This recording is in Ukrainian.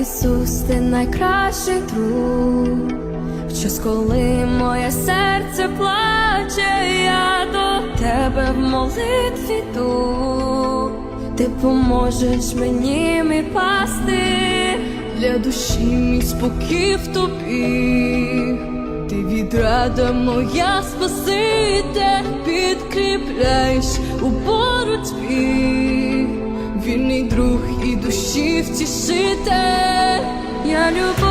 Ісус, ти найкращий друг. Час, коли моє серце плаче, я до тебе в молитві йду. Ти поможеш мені, мій пастир, для душі мій спокій в тобі. Ти відрада моя спаситель, підкріпляєш у боротьбі, вільний друг і душі втішитель, a new.